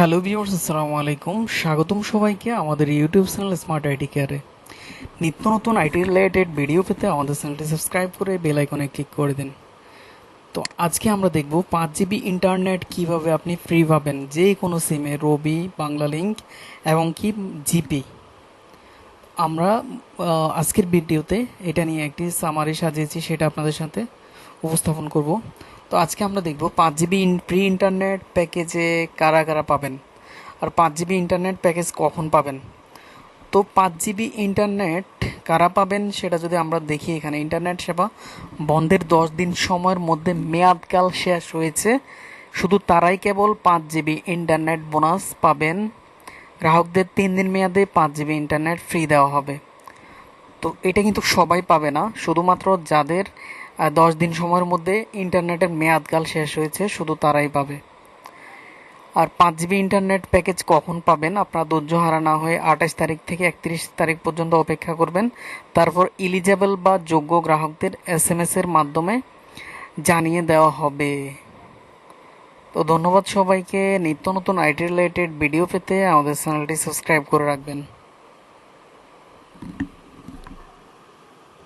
Hello viewers, আসসালামু আলাইকুম। স্বাগতম সবাইকে আমাদের ইউটিউব চ্যানেল স্মার্ট আইটি কেয়ারে নিত্য নতুন আইটি রিলেটেড ভিডিও পেতে আমাদের চ্যানেলটি সাবস্ক্রাইব করে বেল আইকনে ক্লিক করে দিন। তো আজকে আমরা দেখব পাঁচ জিবি ইন্টারনেট কীভাবে আপনি ফ্রি পাবেন, যে কোনো সিমে রবি, বাংলা লিঙ্ক এবং কি জিপি। আমরা আজকের ভিডিওতে এটা নিয়ে একটি সামারি সাজিয়েছি, সেটা আপনাদের সাথে উপস্থাপন করব। তো আজকে আমরা দেখব পাঁচ জিবি ফ্রি ইন্টারনেট প্যাকেজে কারা কারা পাবেন। আর পাঁচ জিবি ইন্টারনেট প্যাকেজ কখন পাবেন? তো পাঁচ জিবি ইন্টারনেট কারা পাবেন সেটা যদি আমরা দেখি এখানে। ইন্টারনেট সেবা বন্ধের দশ দিন সময়ের মধ্যে মেয়াদকাল শেষ হয়েছে। শুধু তারাই কেবল পাঁচ জিবি ইন্টারনেট বোনাস পাবেন। গ্রাহকদের তিন দিন মেয়াদে পাঁচ জিবি ইন্টারনেট ফ্রি দেওয়া হবে। তো এটা কিন্তু সবাই পাবে না। শুধুমাত্র যাদের দশ দিন সময়ের মধ্যে ইন্টারনেটের মেয়াদকাল শেষ হয়েছে, শুধু তারাই পাবে। আর পাঁচ জিবি ইন্টারনেট প্যাকেজ কখন পাবেন? আপনার ধৈর্য হারা না হয়ে আঠাশ তারিখ থেকে একত্রিশ তারিখ পর্যন্ত অপেক্ষা করবেন। তারপর ইলিজেবল বা যোগ্য গ্রাহকদের এস এম এর মাধ্যমে জানিয়ে দেওয়া হবে। তো ধন্যবাদ সবাইকে। নিত্য নতুন আইটি রিলেটেড ভিডিও পেতে আমাদের চ্যানেলটি সাবস্ক্রাইব করে রাখবেন।